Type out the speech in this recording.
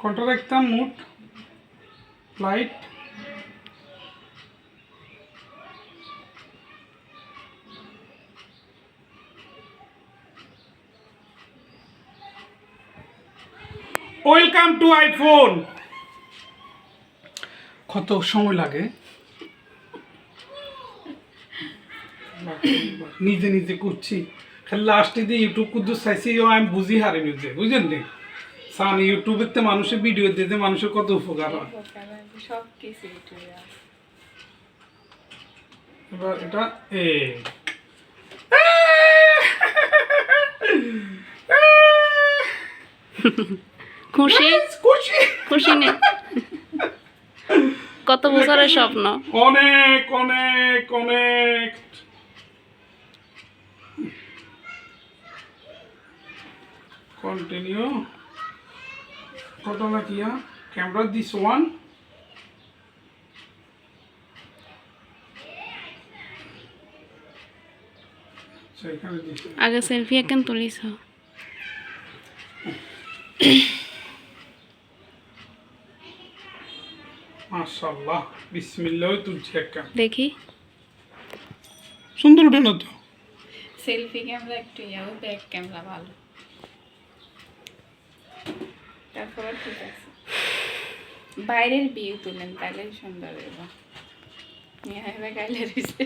কটা রাখতাম মুট লাইট ওয়েলকাম টু আইফোন কত সময় লাগে? নিজে নিজে করছি। খালি লাস্টে দিয়ে ইউটিউব কুদ্দু চাইছি আমি বুঝি হারে নিজে বুঝলেন নি সান ইউটিউবের তে মানুষের ভিডিও দিতে মানুষের কত উপকার হয়। সব কিছু ইউটিউবে এবার এটা এ। খুশি? খুশি। খুশি নেই কত বছরের স্বপ্ন? অনেক অনেক অনেক। কন্টিনিউ কি ক্যামেরা দিস ওয়ান। আচ্ছা এখানে আগে সেলফি একখান তুলিস। মাশাল্লাহ বিসমিল্লাহ তুলছি একটা। দেখি। সুন্দর উঠে না তো। সেলফি ক্যামেরা একটু ইয়াও ব্যাক ক্যামেরা ভালো। তারপর ঠিক আছে। বাইরের বিয়ে তুলেন তাহলে সুন্দর হবে নিয়ে গাইলে রয়েছে